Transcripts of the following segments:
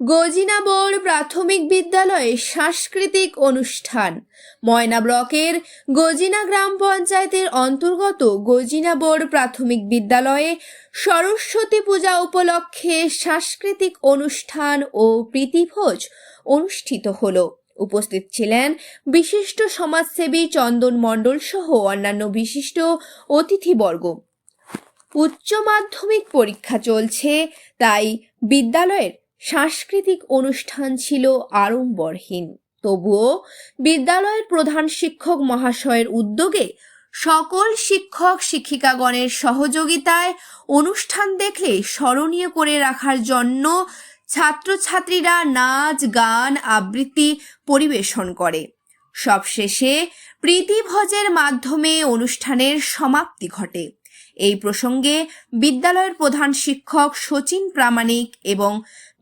গজিনাবোর প্রাথমিক বিদ্যালয়ে সাংস্কৃতিক অনুষ্ঠান। ময়না ব্লকের গজিনা গ্রাম পঞ্চায়েতের অন্তর্গত গজিনাবোর প্রাথমিক বিদ্যালয়ে সরস্বতী পূজা উপলক্ষে সাংস্কৃতিক অনুষ্ঠান ও প্রীতিভোজ অনুষ্ঠিত হলো। উপস্থিত ছিলেন বিশিষ্ট সমাজসেবী চন্দন মণ্ডল সহ অন্যান্য বিশিষ্ট অতিথিবর্গ। উচ্চ মাধ্যমিক পরীক্ষা চলছে, তাই বিদ্যালয়ের সাংস্কৃতিক অনুষ্ঠান ছিল আড়ম্বরহীন। তবুও বিদ্যালয়ের প্রধান শিক্ষক মহাশয়ের উদ্যোগে সকল শিক্ষক শিক্ষিকাগণের সহযোগিতায় অনুষ্ঠান দেখলে স্মরণীয় করে রাখার জন্য ছাত্রছাত্রীরা নাচ, গান, আবৃত্তি পরিবেশন করে। সবশেষে প্রীতিভোজের মাধ্যমে অনুষ্ঠানের সমাপ্তি ঘটে। এই প্রসঙ্গে বিদ্যালয়ের প্রধান শিক্ষক সচিন প্রামাণিক এবং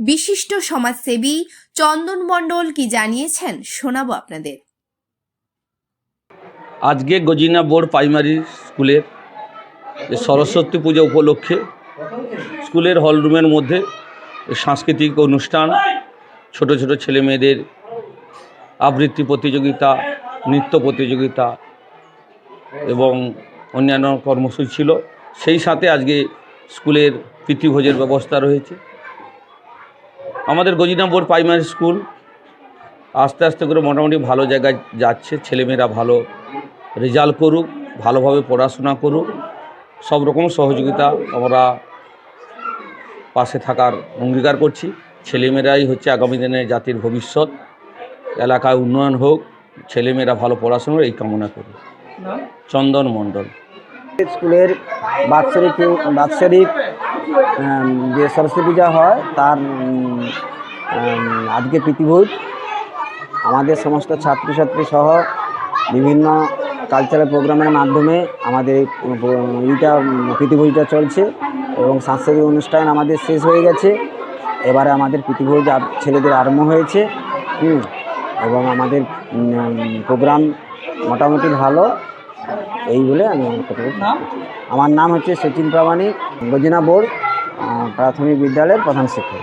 বিশিষ্ট সমাজসেবী চন্দন মণ্ডল কি জানিয়েছেন শোনাবো আপনাদের। আজকে গজিনা বোর্ড প্রাইমারি স্কুলের সরস্বতী পূজা উপলক্ষে স্কুলের হলরুমের মধ্যে সাংস্কৃতিক অনুষ্ঠান, ছোট ছোট ছেলে মেয়েদের আবৃত্তি প্রতিযোগিতা, নৃত্য প্রতিযোগিতা এবং অন্যান্য কর্মসূচি ছিল। সেই সাথে আজকে স্কুলের প্রীতিভোজের ব্যবস্থা রয়েছে। আমাদের গজিনা বোর্ড প্রাইমারি স্কুল আস্তে আস্তে করে মোটামুটি ভালো জায়গায় যাচ্ছে। ছেলেমেয়েরা ভালো রেজাল্ট করুক, ভালোভাবে পড়াশোনা করুক। সব রকম সহযোগিতা আমরা পাশে থাকার অঙ্গীকার করছি। ছেলেমেয়েরাই হচ্ছে আগামী দিনে জাতির ভবিষ্যৎ। এলাকায় উন্নয়ন হোক ছেলেমেয়েরা ভালো পড়াশোনা এই কামনা করি। চন্দন মণ্ডল। স্কুলের বাৎসরিক বাৎসরিক যে সরস্বতী পূজা হয় তার আজকে প্রীতিভোজ আমাদের সমস্ত ছাত্রছাত্রী সহ বিভিন্ন কালচারাল প্রোগ্রামের মাধ্যমে আমাদের এই প- এইটা উম, চলছে এবং সাংস্কৃতিক অনুষ্ঠান আমাদের শেষ হয়ে গেছে। এবারে আমাদের প্রীতিভোজ ছেলেদের আরম্ভ হয়েছে। হুম, এবং আমাদের প্রোগ্রাম মোটামুটি ভালো। এই বলে আমি আমার নাম হচ্ছে সচিন প্রামাণিক গজিনা বোর্ড প্রাথমিক বিদ্যালয়ের প্রধান শিক্ষক।